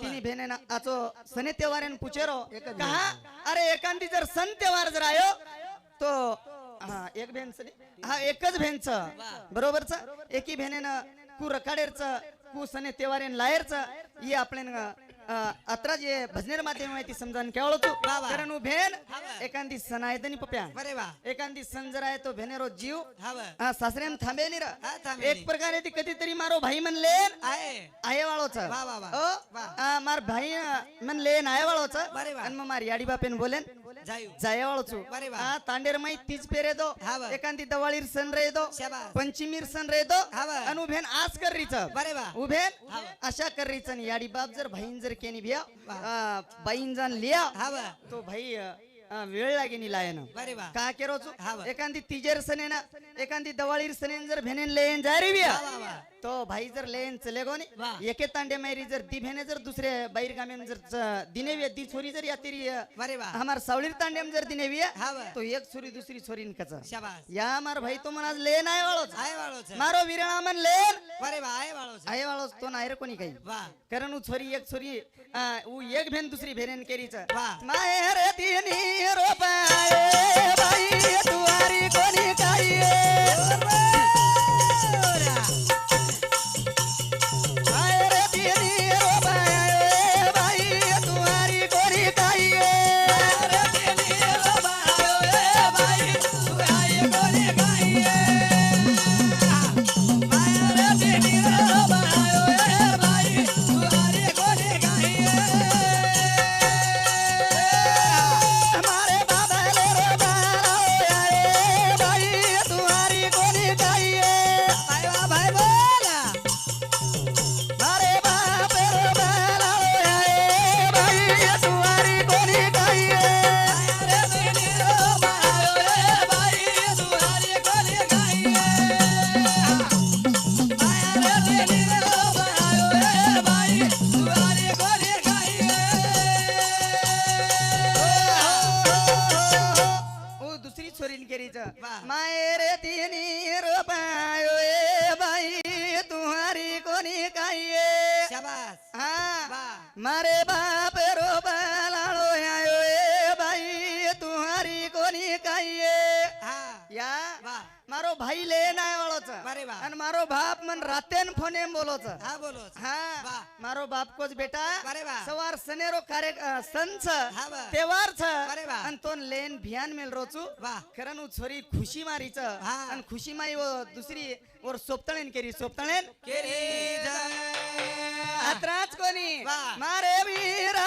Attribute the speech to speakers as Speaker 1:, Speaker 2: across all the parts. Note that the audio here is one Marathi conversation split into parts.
Speaker 1: तिने भेने ना आचो सने तेवारेन पुचेरो कहा? अरे एकांती जर सण तेवार जर आयो तो हा एक भेनच हा एकच भेनच. बरोबरच? एकी भेनेनं कु रकाडेरच कु सने तेवारेन लायरच ये आपल्यान अत्रा जे भजनेर माध्यम माहिती समजावून केवळ तू. कारण भेन एकांती सण आहे तनी पप्या
Speaker 2: बरे वा.
Speaker 1: एकांती सण जर आहे तो भेनेरो जीव सासऱ्यान थांबे नि एक प्रकारे ती कधीतरी मारो भाई म्हणले
Speaker 2: आहे.
Speaker 1: आहे वाळोच मार भाई म्हणले नाय वाळोच
Speaker 2: बरे वा.
Speaker 1: आणि मग मार याडी बापेन बोलेन.
Speaker 2: जायू.
Speaker 1: वाळोचू तांडेर माई तीच पेरे दो. एकांती दवाळीर सण रे दो. पंचमीर सण रे दो. आणि उभेन आज कर रीच
Speaker 2: बरे वा.
Speaker 1: उभेन अशा कर रीच याडी बाप जर भाईन जर केनी बिया आ, बाईन जाण लिया.
Speaker 2: हव
Speaker 1: तो भाई वेळ लागे नि लायन?
Speaker 2: बरे वा.
Speaker 1: का
Speaker 2: हा वा.
Speaker 1: एखादी तिजेर सने ना एखादी दवाळीर सनेन जर भेनेन लेन बिया.
Speaker 2: वा, वा, वा.
Speaker 1: तो भाई जर लेन चले गो नी
Speaker 2: वा.
Speaker 1: एके तांडे मैरी जर दी भेने जर दुसरे बाहेर गामेन जर च- दिनेवी दी छोरी जर यातिरी
Speaker 2: बरे वा.
Speaker 1: हमार सावळीर तांडेम जर दिनेवी
Speaker 2: हा वा.
Speaker 1: तो एक छोरी दुसरी छोरीन कच.
Speaker 2: शाबास.
Speaker 1: या मार भाई तो मनाज लेन आहे वाळोच.
Speaker 2: आहे वाळोच.
Speaker 1: मारो विरणा मन लेन
Speaker 2: बरे वा आहे वाळोच.
Speaker 1: आहे वाळोच तो नाही रे कोणी काही.
Speaker 2: वा.
Speaker 1: कारण उ छोरी एक छोरी आ, उ एक भेन दुसरी भेनेन केरीच.
Speaker 2: वा.
Speaker 1: माहेर तिनी रोपाये बाई तुवारी कोणी काही मारे बाप रोपालाळो आयो ए बाई तुहारी कोणी काही
Speaker 2: हा
Speaker 1: या
Speaker 2: वा
Speaker 1: मारो भाई ले वाळोच
Speaker 2: बरे वा.
Speaker 1: आणि मारो बाप मन रातेन फोने बोलोच
Speaker 2: हा बोलो
Speaker 1: हा
Speaker 2: वा.
Speaker 1: मारो बाप कोच बेटा
Speaker 2: बरे वा.
Speaker 1: सवार सनेरो कार्य
Speaker 2: हा वा.
Speaker 1: तेवार छ
Speaker 2: बरे वा.
Speaker 1: आणि तो लेन भियान मेल रोचू
Speaker 2: वा.
Speaker 1: खरं उ छोरी खुशी मारीच
Speaker 2: हा.
Speaker 1: आणि खुशी माई व दुसरी वर सोपतळेन केरी सोपतळेन
Speaker 2: केरी जय
Speaker 1: आत्राच कोणी. मारे वीरा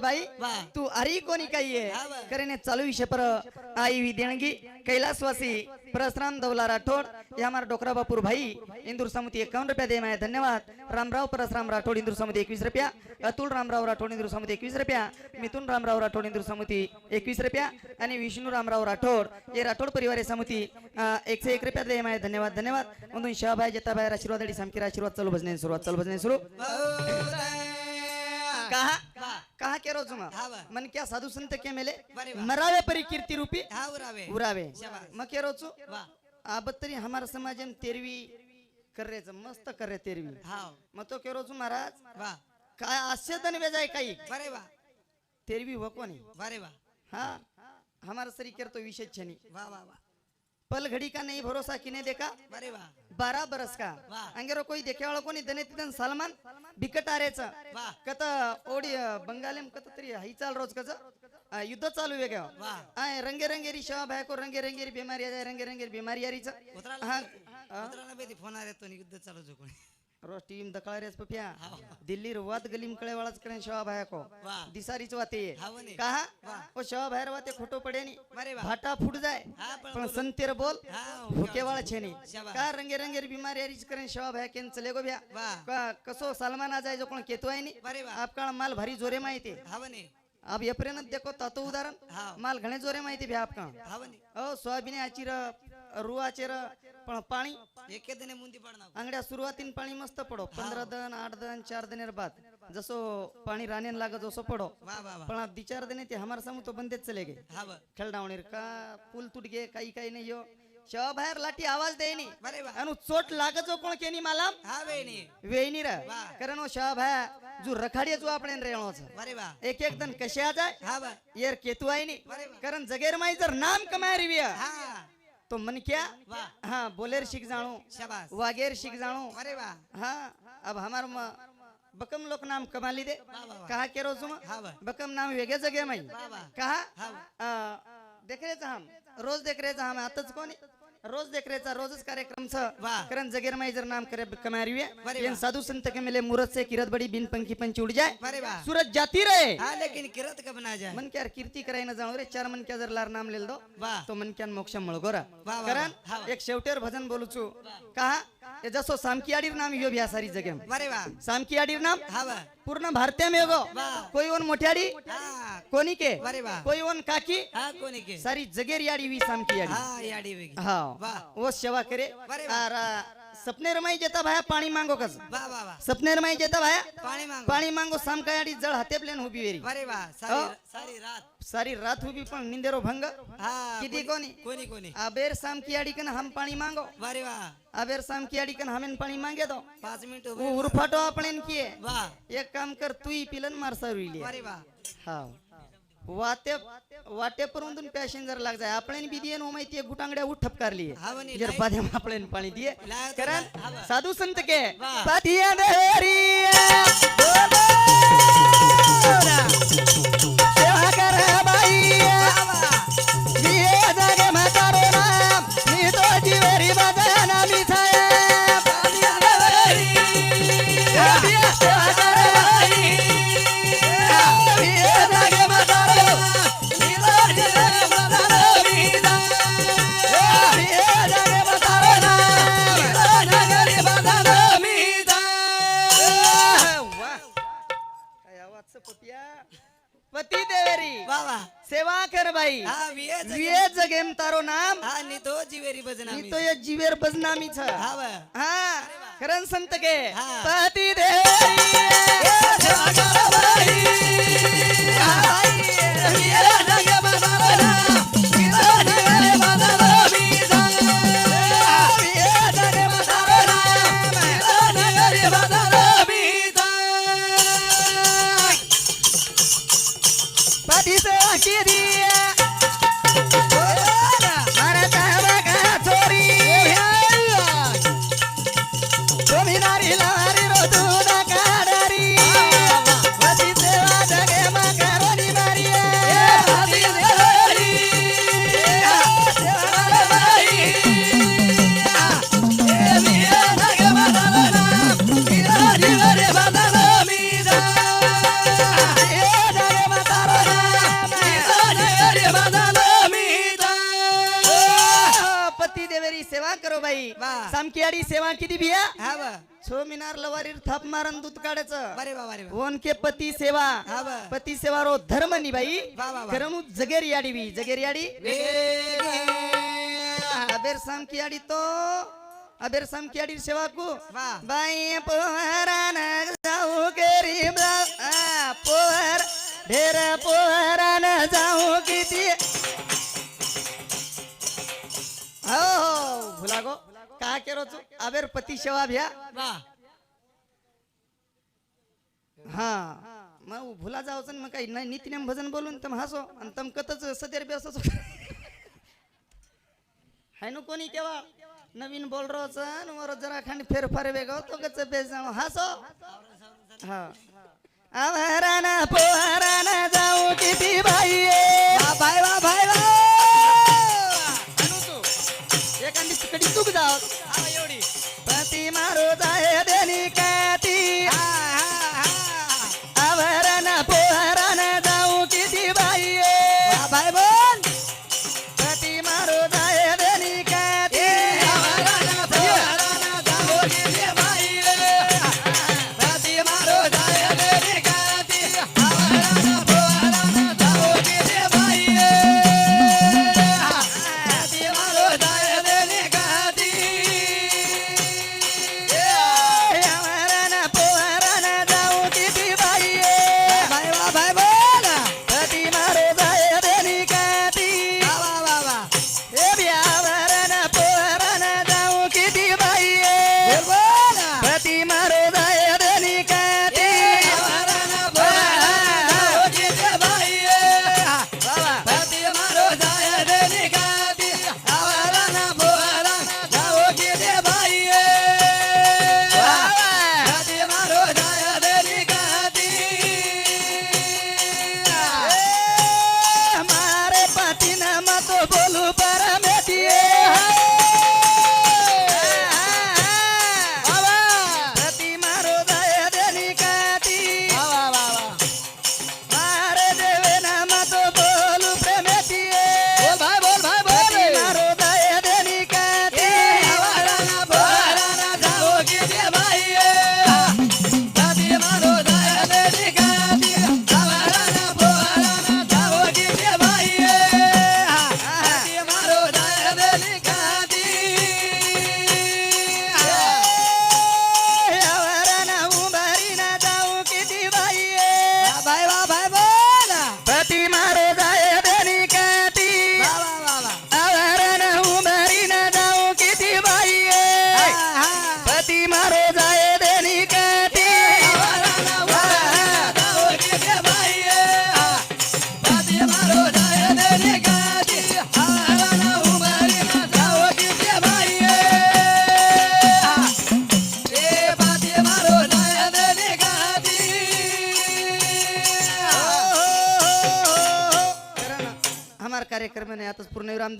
Speaker 1: बाई. तू अरी कोणी काही
Speaker 2: हा वा.
Speaker 1: करेने चालू विषय पर आई वि देणगी कैलासवासी परसराम दौला राठौड़ ये हमारा डोकरा बापुर भाई इंदूर समिति इक्यावन रुपया दे मैं धन्यवाद. रामराव परसराम राठौड़ इंदूर समिति एकवीस रुपया. अतुल रामराव राठौड़ इंदूर समिति एकवीस रुपया. मिथुन रामराव राठौड़ इंदूर समिति एकवीस रुपया. आणि विष्णू रामराव राठौड़ ये राठौड़ परिवार समिति एकशे एक रुपया दे मैं धन्यवाद धन्यवाद. म्हणून शहाबाई जताबाई आशीर्वाद आणि सामकीर आशीर्वाद चालू भजने सुरुवात चालू भजने सुरू कहा कहा के रोज
Speaker 2: हा.
Speaker 1: मन क्या साधू संत के मेले. मरावे परी कीर्ती रूपी?
Speaker 2: हा उरावे.
Speaker 1: मग के रोचू
Speaker 2: वा
Speaker 1: आबत तरी हमारा समाज में तेरवी कर रहे मस्त कर रहे तेरवी।
Speaker 2: हा।
Speaker 1: मग तो के रोचू महाराज?
Speaker 2: वा
Speaker 1: काय आश्चर्य वेजाय काही?
Speaker 2: बरे वा
Speaker 1: तेरवी हो कोणी
Speaker 2: बरे वा
Speaker 1: हाँ। हमारा सरी कर तो विषय छनी
Speaker 2: वा वा वा
Speaker 1: पल घड़ी का नहीं भरोसा किने देखा?
Speaker 2: बरे वा
Speaker 1: बारा बरस का. अंगेरो कोई देखे वाला कोणी? दने तिथं सलमान बिकट आरेच. कत ओडी बंगालेम कत तरी हाई चाल रोज कच? युद्ध चालू का?
Speaker 2: वाह.
Speaker 1: आय रंगे रंगेरी शवा बायको रंगे रंगेरी बिमारी आहे रंगे रंगेरी बिमारी आरीच हा.
Speaker 2: फोन आले तो युद्ध चालू जो कोणी?
Speaker 1: रोज टीम दकाळ रेस पप्या.
Speaker 2: हा.
Speaker 1: दिल्ली वाद गलीम कळे वाळाच करे शवा बायको
Speaker 2: वाह.
Speaker 1: दिसारीच वाते.
Speaker 2: हा.
Speaker 1: कहा. ओ शवा बाहेर वाते खोटो पडे नी भाटा फूट जाय.
Speaker 2: पण.
Speaker 1: संतेर बोल.
Speaker 2: हा
Speaker 1: भुके वाला छेनी.
Speaker 2: शाबास.
Speaker 1: का रंगे रंगेर बीमारी आरीच करें शवा भया केन चले गो भया
Speaker 2: वाह.
Speaker 1: का कसो सलमान आ जाए जो कोण केतो आहे नी?
Speaker 2: बरे वा.
Speaker 1: आपका माल भारी जोरे माहिती. अब येपर्यंत देखो तातो उदाहरण. माल घणे जोरे माहिती भ्या आपका अ सोयाबीन आची र रुवाचे र पण पाणी?
Speaker 2: एके दिने मुंदी पडणार.
Speaker 1: अंगड्या सुरुवातीन पाणी मस्त पडो. पंधरा दन आठ दन चार दिन बाद. जसो पाणी राहण्यान लागत जसो पडो. पण दी चार दिन ते हमारे समूह तो बंदेच चले
Speaker 2: हा वा.
Speaker 1: खेळडावणीर का पूल तुट गे काही काही नाही यो. शवा बाहेर लाठी आवाज
Speaker 2: वा
Speaker 1: अनु चोट लागत जो कोण केनी मालाम?
Speaker 2: हा वेणी.
Speaker 1: रा. कारण ओ शवा भाया जो रखाडिया जो आपण रेणो एक एक दन आ जाय?
Speaker 2: हा वा.
Speaker 1: येर केतू आहे नी कारण जगेर माई जर नाम कमाय रिविया.
Speaker 2: हा.
Speaker 1: तो मन क्या?
Speaker 2: वाह.
Speaker 1: हाँ बोलेर शिक जाणू.
Speaker 2: शाबास.
Speaker 1: वागेर शिक जाणू.
Speaker 2: बरे वा.
Speaker 1: हाँ अब हमार म- बकम लोक नाम कमा ली दे.
Speaker 2: वाह, वाह, वाह.
Speaker 1: कहा के रोज
Speaker 2: हा
Speaker 1: बकम नाम वेगळे जगे माई.
Speaker 2: वाह, वाह.
Speaker 1: कहा? देख रेचा हम. रोज देख रेचा हम. आताच कोणी? रोज देख रेचा रोजच कार्यक्रम छ
Speaker 2: वाह.
Speaker 1: कारण जगेर माई जर नाम करे कमा येन
Speaker 2: वाह.
Speaker 1: साधु संत के मिले मूरत से किरत बड़ी बिन पंखी पंची उड़ जाए. सूरज जाती रहे.
Speaker 2: हा लेकिन किरत कब ना जाए.
Speaker 1: मन क्या कीर्ती करायला जाऊ रे चार मन क्या जर लार नाम लेल दो
Speaker 2: वाह
Speaker 1: तो मन क्या मोक्ष मळगोरा कारण.
Speaker 2: हा.
Speaker 1: एक शेवटेर भजन बोलूचू कहा? ये जसो सामकी आडीर नाम यो भ्या सारी जगे
Speaker 2: बरे वा
Speaker 1: सामकी आडीर नाम?
Speaker 2: हा वा
Speaker 1: पूर्ण भारतीय में गो
Speaker 2: वाह.
Speaker 1: कोई वन मोठ्याडी?
Speaker 2: हा।
Speaker 1: कोणी के?
Speaker 2: वा
Speaker 1: कोई वन काकी?
Speaker 2: हा कोणी के?
Speaker 1: सारी जगेर याडी वी सामकी याडी
Speaker 2: हा याडी
Speaker 1: हा. वो सेवा करे। सपने रमाई जेता भाया पाणी मांगो कस.
Speaker 2: वा वा वा.
Speaker 1: सपने रमाई जेता भाया
Speaker 2: पाणी मांगो.
Speaker 1: पाणी मांगो सामका याडी जळ हाते प्लेन उभी वेरी.
Speaker 2: बरे वा
Speaker 1: हो.
Speaker 2: सारी सारी रात.
Speaker 1: सारी रात उभी पण निंदेरो भंग.
Speaker 2: हा कोणी
Speaker 1: कोणी?
Speaker 2: कोणी कोणी.
Speaker 1: अबेर शाम की आड़ी कन हम पानी मांगो.
Speaker 2: बरे वा.
Speaker 1: अबेर शाम की आड़ी कन हमें पानी मांगे दो
Speaker 2: पाच मिनिट
Speaker 1: कर वाटे वाटे परवंतून पॅसेंजर लाग जाय आपण बी दिये नो माहिती गुटांगड्या उठ ठपकारली
Speaker 2: हा म्हणे
Speaker 1: जर
Speaker 2: लाईट-
Speaker 1: पादे आपण पाणी दिये.
Speaker 2: लाईट-
Speaker 1: कारण
Speaker 2: हा.
Speaker 1: साधू संत के. पातिया देहरिया जीवेरी
Speaker 2: भजना
Speaker 1: मी तो या जीवेर बजनामी छ
Speaker 2: हा. वा
Speaker 1: हा करण संत के.
Speaker 2: हा.
Speaker 1: पती देवी. सामकियाडी सेवा किती बिया?
Speaker 2: हा बा.
Speaker 1: छो मिनार लवारीर थाप मारन दूध काढायचं.
Speaker 2: बरे बा बरे बा
Speaker 1: ओन के पती सेवा.
Speaker 2: हा बा.
Speaker 1: पती सेवा रो धर्म नि बाई.
Speaker 2: वा, वा, वा.
Speaker 1: करमू जगेर याडी बी. जगेर याडी?
Speaker 2: वेगे.
Speaker 1: अबेर साम की याडी तो. अबेर साम की याडी सेवा को.
Speaker 2: वा.
Speaker 1: बाई पोहरान जाऊ केरी आ, पोहर ढेर पोहरान तू अबेर पती सेवा भ्या। हा मग भुला जावचं मग काही नाही नितीनेम भजन बोलून तम हसो आणि तम कतच सदर बी असंच. हाय ना कोणी केव्हा नवीन बोल रोच मोर जरा खांड फेरफार वेगळं तो कच बेस हसो। हा। आवाराना पोहाराना जाऊ किती बाई
Speaker 2: वा बाय वा बाय वा।
Speaker 1: एखादी कधी चूक जाव।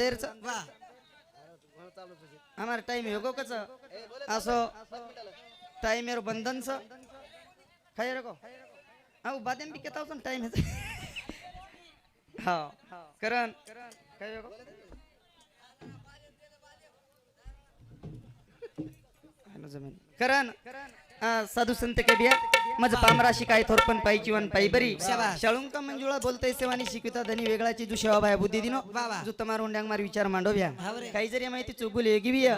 Speaker 1: देरचा.
Speaker 2: वाह
Speaker 1: हमार टाइम होगो कच असो टाइम एर बंधन स खाय रको हा बादेम बी केता टाइम है हा. करण. काय होगो हानो जमीन. करण. हा, साधू संत के बिया मज पामराशी काय थोरपण पायी जीवन पायी बरी. शाळुंका मंजुळा बोलतय सेवानी शिकविता धनी वेगळाची जु सेवा भाया बुद्धी दिनो. जो तमार उंड्यांग मार विचार मांडोव्या. काही जरी माहिती चुकूल येगी बिया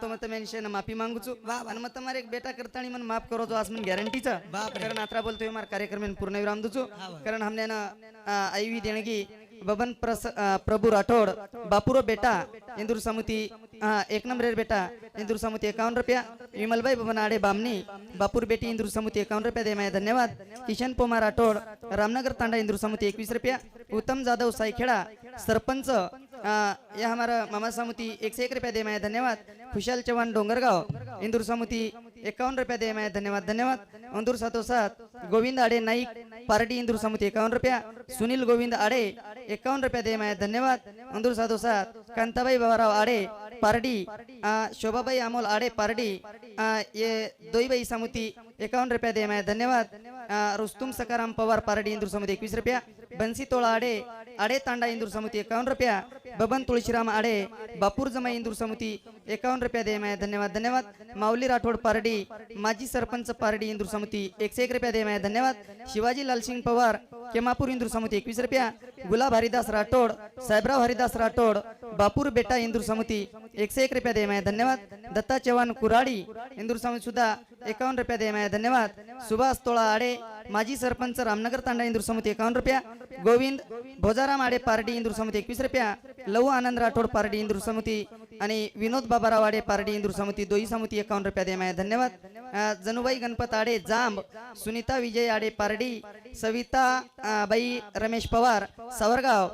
Speaker 1: तो मत मेन्शन माफी मागूचू. आणि मग तुम्हाला एक बेटा करतानी मन माफ करो जो आसमन गॅरंटीचा. कारण आता बोलतोय मार कार्यक्रम पूर्ण विराम दुचू कारण हमने ना आईवी देणगी बबन प्रस प्रभु राठौड़ बापुरो बेटा इंदूर समिति एक नंबर बेटा इंदूर समिति एकावन्न रुपया विमल भाई बबन आडे बामनी बापूर बेटी इंदूर समिति एकावन्न रुपया देमाय धन्यवाद. किशन पोमा राठोड रामनगर तांडा इंदूर समिति एकवीस रुपया. उत्तम जाधव साईखेड़ा सरपंच या हमारा मामा समिति एक से एक रुपया दे माय धन्यवाद. खुशाल चौहान डोंगरगाव इंदूर समिति एकावन्न रुपया दे माय धन्यवाद धन्यवाद. अंदूर सातो सात गोविंद आडे नाईक पार्टी इंदूर समिति एकावन्न रुपया. सुनील गोविंद आडे एकावन्न रुपया दे माय धन्यवाद. अंदूर सातो सात कांताबाई बाबाराव आडे पारडी शोभाबाई अमोल आडे पारडी ये दोईबाई समिति एकावन्न रुपया दे माय धन्यवाद. रुस्तुम सकाराम पवार पारडी इंदूर समिति एकवीस रुपया. बन्सी तोळा आडे आडे तांडा इंदूर समुती एकावन्न रुपया. बबन तुळशीराम आडे बापूर जमाई इंदूर समिती एकावन्न रुपया देमाय धन्यवाद धन्यवाद माऊली राठोड पारडी माजी सरपंच पारडी इंदूर समिती एकशे एक रुपया देमाय धन्यवाद शिवाजी लालसिंग पवार केमापूर इंदूर समिती एकवीस रुपया गुलाब हरिदास राठोड साहेबराव हरिदास राठोड बापूर बेटा इंदूर समिती एकशे एक रुपया देमाय धन्यवाद दत्ता चव्हाण कुराडी इंदूर समिती सुद्धा एकावन्न रुपया देमाय धन्यवाद सुभाष तोळा आडे माजी सरपंच रामनगर तांडा इंदूर समिती एकावन्न रुपया गोविंद भोजाराम आडे पारडी इंदूर समिती एकवीस रुपया लव आनंद राठोड पारडी इंदूर समिती आणि विनोद बाबाराव आडे पारडी इंदूर समिती दोही समिती एकावन्न रुपया देमाय धन्यवाद. जनुबाई गणपत आडे जांब सुनीता विजय आडे पारडी सविता बाई रमेश पवार सावरगाव.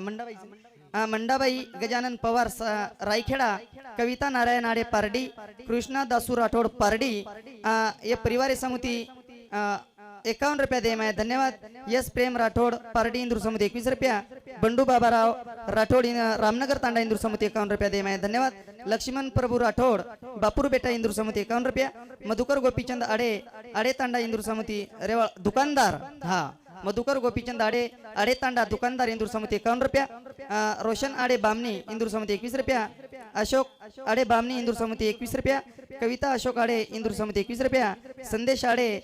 Speaker 1: मंडाबाई मंडाबाई गजानन पवार स- रायखेडा कविता नारायण आडे पारडी कृष्णा दासू राठोड पारडी. या परिवार समिती एकावन्न रुपया देमाय धन्यवाद. यस प्रेम राठोड पारडी इंदूर समिती एकवीस रुपया. बंडू बाबाराव राठोड इन- रामनगर तांडा इंदूर समिती एकावन्न रुपया आहे धन्यवाद. लक्ष्मण प्रभू राठोड बापूर बेटा इंदूर समिती एकावन्न रुपया. मधुकर गोपीचंद आडे आडे तांडा इंदूर समिती रेवाळ दुकानदार हा. मधुकर गोपीचंद आडे आडे तांडा दुकानदार इंदूर समिती एकावन्न रुपया. रोशन आडे बामणी इंदूर समिती एकवीस रुपया. अशोक आडे बामणी इंदूर समिती एकवीस रुपया. कविता अशोक आडे इंदूर समिती एकवीस रुपया. संदेश आडे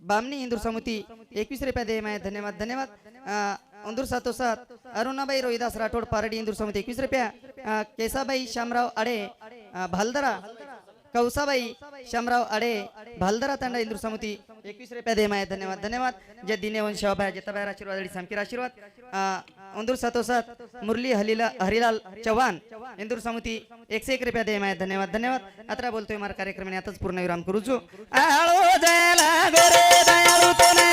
Speaker 1: बामणी इंदूर समिती एकवीस रुपया देम आहे धन्यवाद. धन्यवाद अं, सातोसात अरुणाबाई रोहिदास राठोड पारडी इंदूर समिती। एकवीस रुपया। केसाबाई शामराव आडे भालदरा। कौसाबाई शामराव आडे भालदरा तांडा इंदूर समिती। एकवीस रुपया देमाय धन्यवाद धन्यवाद। जय दिनेवन शिवाबाई जेताबाई आशीर्वाद आणि सामकीर आशीर्वाद अं, इंदूर सातोसात मुरली हलिला हरिलाल चव्हाण इंदूर समिती। एकशे एक रुपया दे माय धन्यवाद धन्यवाद। आता बोलतोय मार कार्यक्रमाने आताच पूर्ण विराम करू छु. आळो जयला गोरे दयाळू तुने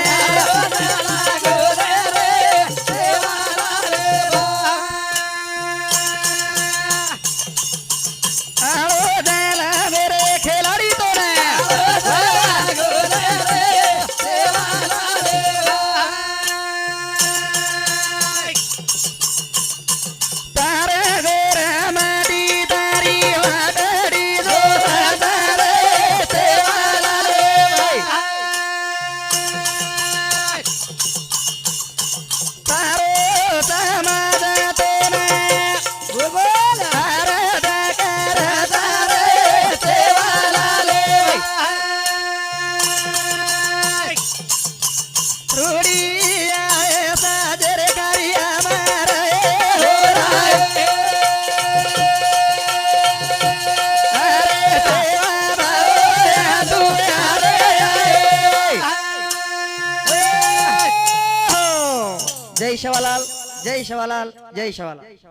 Speaker 1: जय शिवालाल जय शिवालाल जय शिवालाल